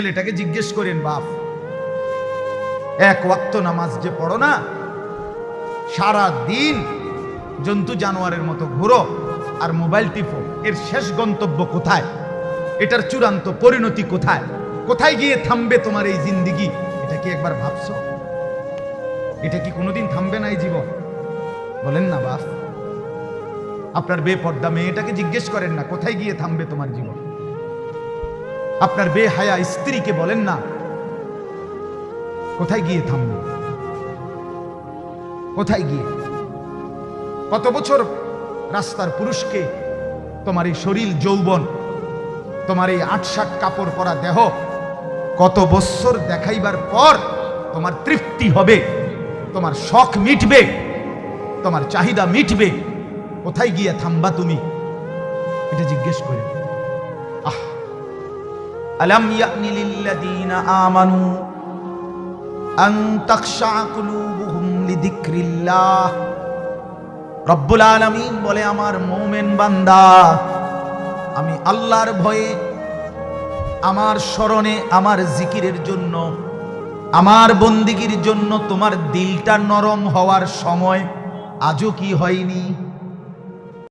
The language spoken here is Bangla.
ছেলেটাকে জিজ্ঞেস করেন, বাপ, এক ওয়াক্ত নামাজ যে পড়ো না, সারা দিন জন্তু জানোয়ারের মতো ঘুরো আর মোবাইল টিপো, এর শেষ গন্তব্য কোথায়? এটার চূড়ান্ত পরিণতি কোথায়? কোথায় গিয়ে থামবে তোমার এই জিন্দিগি? এটা কি একবার ভাবছ? এটা কি কোনোদিন থামবে না এই জীবন? বলেন না, বাপ। আপনার বেপর্দা মেয়েটাকে জিজ্ঞেস করেন না, কোথায় গিয়ে থামবে তোমার জীবন? আপনার বেহায়া স্ত্রীকে বলেন না। কোথায় গিয়ে থামবে? কোথায় গিয়ে? কত বছর রাস্তার পুরুষকে তোমার এই শরীর যৌবন, তোমার এই আটসাট কাপড় পরা দেহ কত বৎসর দেখাইবার পর তোমার তৃপ্তি হবে, তোমার শখ মিটবে, তোমার চাহিদা মিটবে। কোথায় গিয়ে থামবা তুমি? এটা জিজ্ঞেস করে আলাম ইয়ানি লিল্লাযীনা আমানু আন তাখশা কুলুবুহুম লিযিকরিল্লাহ রব্বুল আলামিন বলে আমার মুমিন বান্দা, আমি আল্লাহর ভয়ে আমার স্মরণে, আমার জিকিরের জন্য, আমার বন্দিগির জন্য তোমার দিলটা নরম হওয়ার সময় আজও কি হয়নি?